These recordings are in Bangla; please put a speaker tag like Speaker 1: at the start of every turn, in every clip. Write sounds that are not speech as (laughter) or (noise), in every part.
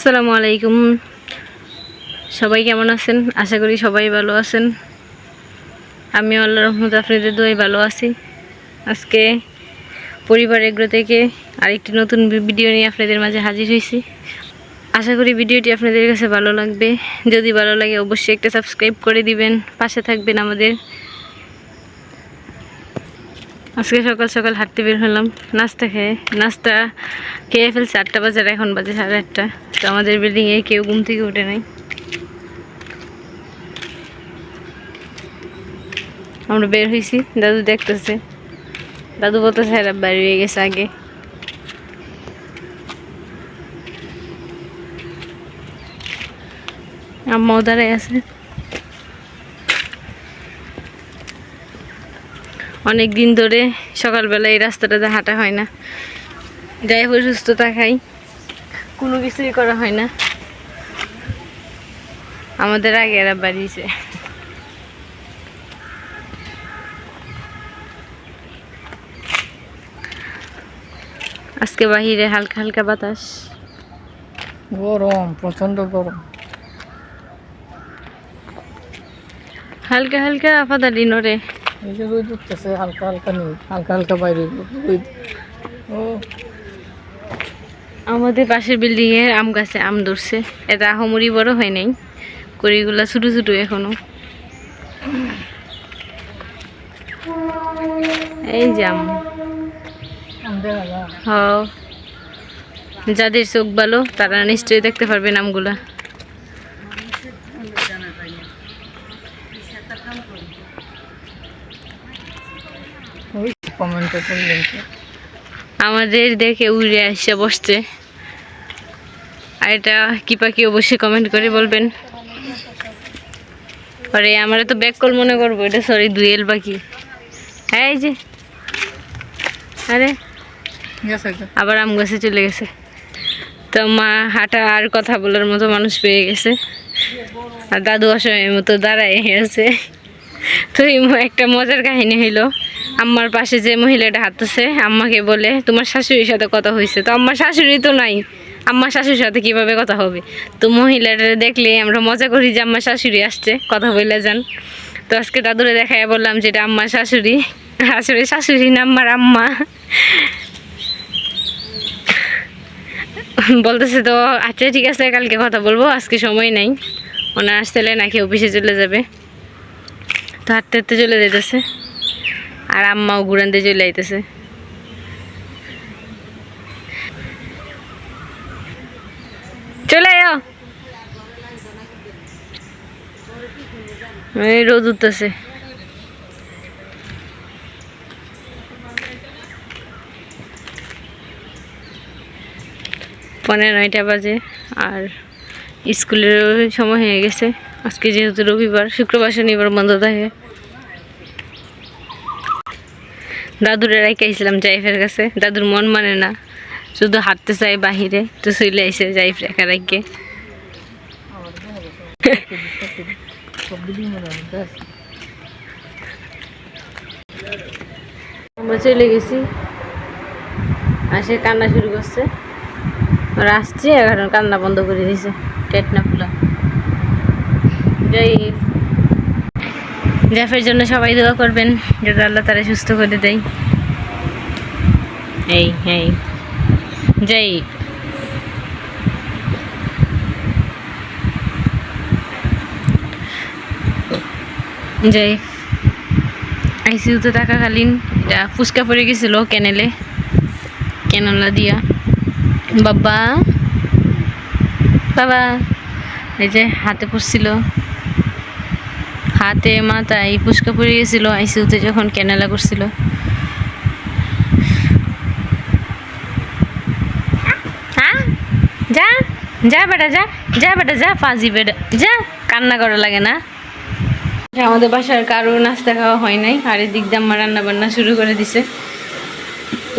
Speaker 1: আসসালামু আলাইকুম। সবাই কেমন আছেন? আশা করি সবাই ভালো আছেন। আমি আল্লাহ রহমত আপনাদের দোয়াই ভালো আছি। আজকে পরিবার এগ্রো থেকে আরেকটি নতুন ভিডিও নিয়ে আপনাদের মাঝে হাজির হয়েছি। আশা করি ভিডিওটি আপনাদের কাছে ভালো লাগবে। যদি ভালো লাগে অবশ্যই একটা সাবস্ক্রাইব করে দিবেন। পাশে থাকবেন আমাদের আজকে সকাল সকাল হাঁটতে বের হলাম, নাস্তা খেয়ে। নাস্তা খেয়ে ফেলছে আটটা বাজার এখন বাজে সাড়ে আটটা। তো আমাদের বিল্ডিংয়ে কেউ ঘুম থেকে উঠে নাই। আমরা বের হয়েছি দাদু দেখতেছে। দাদু বলতেছে এরা বাইরে হয়ে গেছে আগে। আম্মাও দাঁড়ায় আছে। অনেক দিন ধরে সকালবেলা এই রাস্তাটাতে হাঁটা হয় না। যাই হোক সুস্থতা খাই। কোনো কিছুই করা হয় না। আমাদের আগে এরা বাড়িয়েছে। আজকে বাহিরে হালকা হালকা বাতাস।
Speaker 2: গরম প্রচণ্ড গরম।
Speaker 1: হালকা হালকা আপাদালি নড়ে।
Speaker 2: এই যে রোদ উঠতেছে হালকা হালকা হালকা হালকা বাইরে রোদ। ও।
Speaker 1: আমাদের পাশের বিল্ডিং এর আম গাছে আম ধরছে। এটা আহমরি বড় হয় নাই কড়িগুলা ছোটো ছোটো এখনও। এই যে আম। যাদের চোখ ভালো তারা নিশ্চয়ই দেখতে পারবেন আমগুলা
Speaker 2: ওই
Speaker 1: আমাদের দেখে উড়ে আসে বসছে। আর এটা কি পাখি অবশ্যই কমেন্ট করে বলবেন। আরে আমরা তো ব্যাক কল মনে করব এটা সরি দুয়েল পাখি হ্যাঁ এই যে আরে আবার আম গাছে চলে গেছে। তো মা হাঁটা আর কথা বলার মতো মানুষ পেয়ে গেছে। আর দাদু অসময়ের মতো দাঁড়ায় আছে। তো এই একটা মজার কাহিনী হইল। আম্মার পাশে যে মহিলাটা হাঁটতেছে আম্মাকে বলে, তোমার শাশুড়ির সাথে কথা হয়েছে তো আম্মার শাশুড়ি তো নাই। আম্মার শাশুড়ির সাথে কীভাবে কথা হবে? তো মহিলাটা দেখলে আমরা মজা করি যে আম্মার শাশুড়ি আসছে, কথা বলে যান। তো আজকে দাদুরে দেখায় বললাম যে এটা আম্মার শাশুড়ি। আসলে শাশুড়ি না আম্মার আম্মা। বলতেছে তো আচ্ছা ঠিক আছে, কালকে কথা বলব, আজকে সময় নাই। ওনার আসলে নাকি অফিসে চলে যাবে। তো হাঁটতে হাঁটতে চলে যেতেছে আর আম্মাও ঘুরানতে চলে আইতেছে। চলে রোদ উঠতেছে। পনেরো নয়টা বাজে আর স্কুলেরও সময় হয়ে গেছে। আজকে যেহেতু রবিবার, শুক্রবার, শনিবার বন্ধ থাকে। দাদুরে রাইকাইছিলাম জাইফের কাছে। দাদুর মন মানে না। শুধু হাঁটতে চাই বাহিরে, তো চলে আইসে জাইফ রেখা
Speaker 2: ব্যাস।
Speaker 1: আমরা চলে গেছি। আর সে কান্না শুরু করছে। ওরা আসছে, এখন কান্না বন্ধ করে দিয়েছে টেটনা ফুলা। জয় জ্যাফের জন্য সবাই দোয়া করবেন, যাতে আল্লাহ তারা সুস্থ করে দেয়। এই এই। জয় জয় আইসিউতে থাকাকালীন এটা ফুচকা পড়ে গেছিল ক্যানেলে। ক্যানলা দিয়া। বাবা। বাবা। এই যে হাতে পড়ছিল। হাতে, মাথায় ফুচকা পড়ে গেছিল, আইসিউতে যখন ক্যানেলা করছিল। হ্যাঁ? যা যা বেটা, যা যা বেটা, যা পাজি বেটা, যা, কান্না করা লাগে না। আমাদের বাসার কারও নাস্তা খাওয়া হয় নাই, আর এদিক দিয়ে আমার রান্না বান্না শুরু করে দিছে।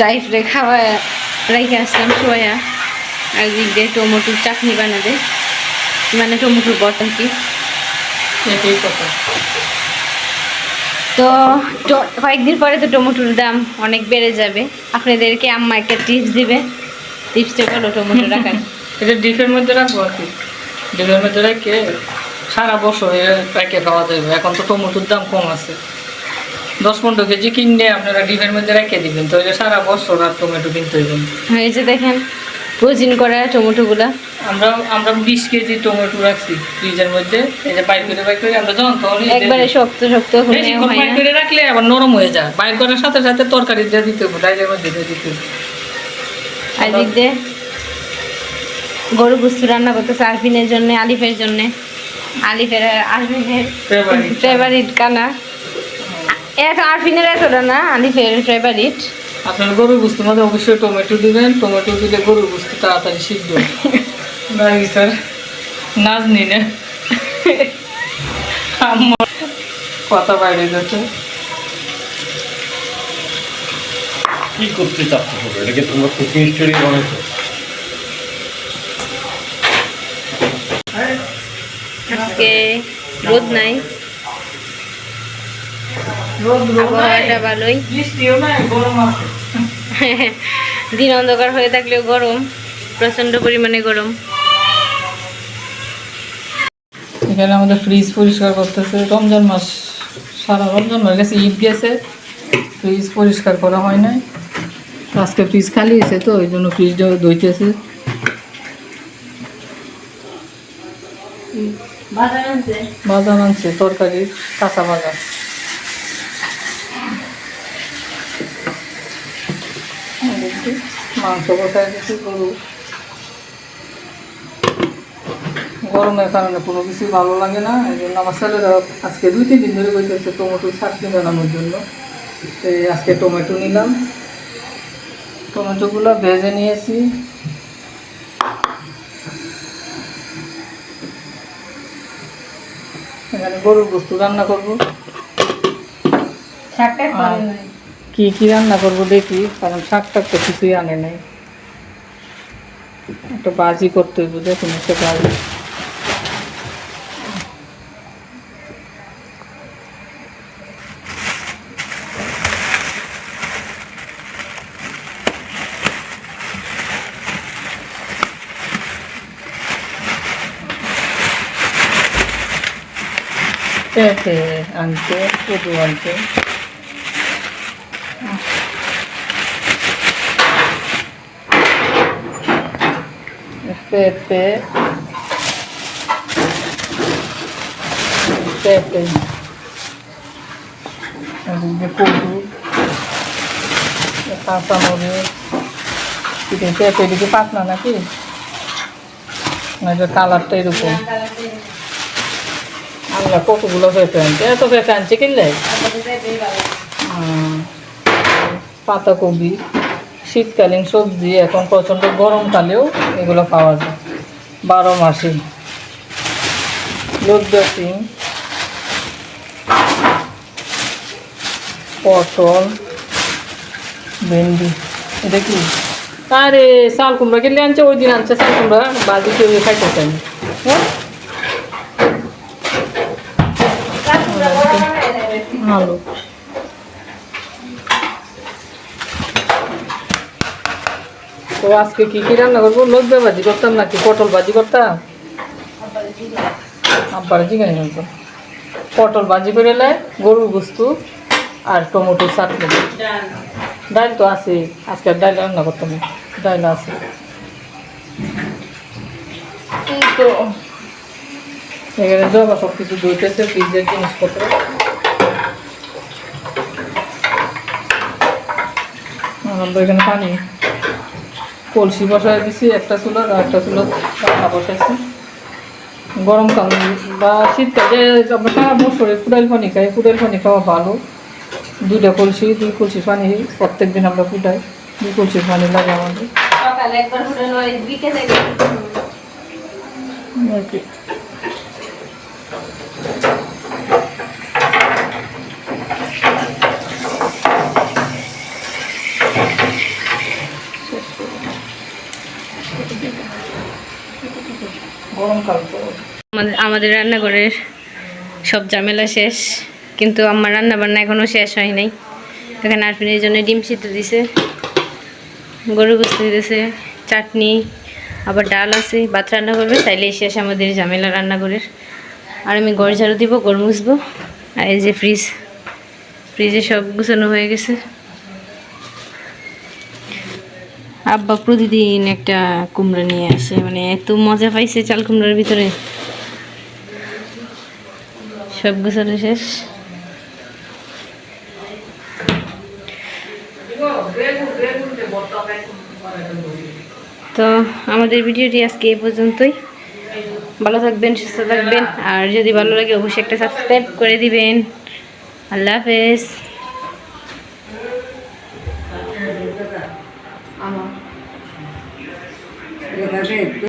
Speaker 1: ডাইফরে খাওয়া রেখে আসলাম সোয়া আর দিক দিয়ে টমেটোর চাটনি বানাবে। মানে টমেটোর বটন কি?
Speaker 2: এটাই কথা
Speaker 1: তো কয়েকদিন পরে তো টমেটোর দাম অনেক বেড়ে যাবে। আপনাদেরকে আম্মা একটা টিপস দিবে। টিপসটা বলো টমেটো রাখার। (laughs)
Speaker 2: এটা ডিপের মধ্যে রাখব আর কি। ডিপের মধ্যে রেখে সারা বছর রেখে খাওয়া যাবে। এখন তো টমেটোর দাম কম আছে। দশ পনেরো কেজি কিনলে আপনারা ডিপের মধ্যে রেখে দিবেন। তো সারা বছর আর টমেটো কিনতে হইবেন
Speaker 1: এই যে দেখেন। ফ্রোজিন করা টমেটোগুলা?
Speaker 2: আমরা আমরা বিশ কেজি টমেটো রাখছি ফ্রিজের মধ্যে। এই যে বাইর করে বাইর করে আমরা যখন তখন
Speaker 1: একবারে শক্ত শক্ত
Speaker 2: বাইর করে রাখলে আবার নরম হয়ে যায়। বাইর করার সাথে সাথে তরকারি দিয়ে দিতে হবে ডাইলের মধ্যে দিয়ে দিতে হবে।
Speaker 1: আর দিক দিয়ে গরু গুস্তু রান্না করতেছে আরফিনের জন্য আলিফের জন্য। আলিফের আর আরফিনের. ফেভারিট কানা এক আরফিনের এতটা না আলিফের ফেভারিট
Speaker 2: আপনার গরুর বুঝতে মধ্যে অবশ্যই টমেটো দিবেন। টমেটো দিলে গরুর বুঝতে তাড়াতাড়ি সিদ্ধ নাই (laughs) স্যার নাচ নিনে আমার কথা বাইরে যাচ্ছে।
Speaker 3: কি করতে চাচ্ছ তোমরা? এটাকে তোমরা কুকিং স্টোরি বানাইছো?
Speaker 1: আজকে রোদ নাই।
Speaker 2: রোদ রোদ
Speaker 1: আবহাওয়াটা ভালোই।
Speaker 2: বৃষ্টিও নাই গরম আছে।
Speaker 1: দিন অন্ধকার হয়ে থাকলেও গরম প্রচণ্ড পরিমাণে গরম।
Speaker 2: এখানে আমাদের ফ্রিজ পরিষ্কার করতেছে। রমজান মাস সারা রমজান মাস গেছে ঈদ গেছে। ফ্রিজ পরিষ্কার করা হয় নাই। আজকে ফ্রিজ খালি হয়েছে তো ওই জন্য ফ্রিজটা ধুইতেছে।
Speaker 1: বাজার আনছে?
Speaker 2: বাজার আনছে তরকারি কাঁচা বাজার। মাংস কোথায় দিচ্ছি গরু গরমের কারণে কোনো কিছু ভালো লাগে না। এই জন্য আমার ছেলেরা আজকে দুই তিন দিন ধরে বইতেছে টমেটো চাটনি বানানোর জন্য। এই আজকে টমেটো নিলাম। টমেটোগুলো ভেজে নিয়েছি। এখানে গরুর বস্তু রান্না করব।
Speaker 1: শাকটা
Speaker 2: কি কি রান্না করব দেখি, কারণ শাক টাক তো কিছুই আনে নাই। একটা বাজি করতে হইব, দেখুন একটা বাজি আনতে, কদু আনতে। পেঁপে পেঁপে কাঁচা মরিচ এদিকে পেঁপে এদিকে পাতলা নাকি এটা কালারটা এরকম আমরা কতগুলো পেঁপে আনছে এত পেঁপে আনছে কিনলে। পাতাকপি শীতকালীন সবজি, এখন প্রচণ্ড গরমকালেও এগুলো পাওয়া যায়। বারো মাসে। লজ্জা সিং পটল, ভেন্ডি। এটা কি? আরে শাল কুমড়া কিনলে আনছে, ওই দিন আনছে শাল কুমড়া বাজি কেউ খাইতে চাই হ্যাঁ? আলু তো আজকে কি কি রান্না করব? লজ্জা ভাজি করতাম নাকি? পটল ভাজি করতাম? আব্বার চিকেন কিন্তু পটল ভাজি করে নেয় গরুর বস্তু আর টমেটো চাটনি। ডাল তো আছে, আজকে ডাল রান্না করতাম ডাল আছে। তো। এখানে জবা সব কিছু ধুইতেছে, ফ্রিজের জিনিসপত্র। এখানে পানি কলসি বসায় দিছি একটা চুলো আর একটা চুলো পাখা বসাইছি। গরমকাল বা শীতকালে আমরা সারা বছরে ফুটাইল পানি খাই ফুটাইল পানি খাওয়া ভালো। দুইটা কলসি দুই কলসি পানি প্রত্যেক দিন আমরা ফুটাই দুই কলসি পানি লাগে আমাদের।
Speaker 1: সকালে একবার বিকেলে আমাদের রান্নাঘরের সব ঝামেলা শেষ, কিন্তু আমার রান্না বান্না এখনও শেষ হয় নাই। এখানে আরফিনের জন্য ডিম সিদ্ধ দিছে, গরু গুস্ত দিতেছে, চাটনি, আবার ডাল আছে, ভাত রান্না করবে তাইলে শেষ আমাদের ঝামেলা রান্নাঘরের। আর আমি ঘর ঝাড়ু দিব, ঘর মুছবো, আর এই যে ফ্রিজ ফ্রিজে সব গুছানো হয়ে গেছে। আব্বা প্রতিদিন একটা কুমড়া নিয়ে আসে মানে এত মজা পাইছে চাল কুমড়ার ভিতরে। সব গুছানো শেষ। তো আমাদের ভিডিওটি আজকে এ পর্যন্তই। ভালো থাকবেন, সুস্থ থাকবেন, আর যদি ভালো লাগে অবশ্যই একটা সাবস্ক্রাইব করে দিবেন। আল্লাহ হাফেজ।
Speaker 2: আমার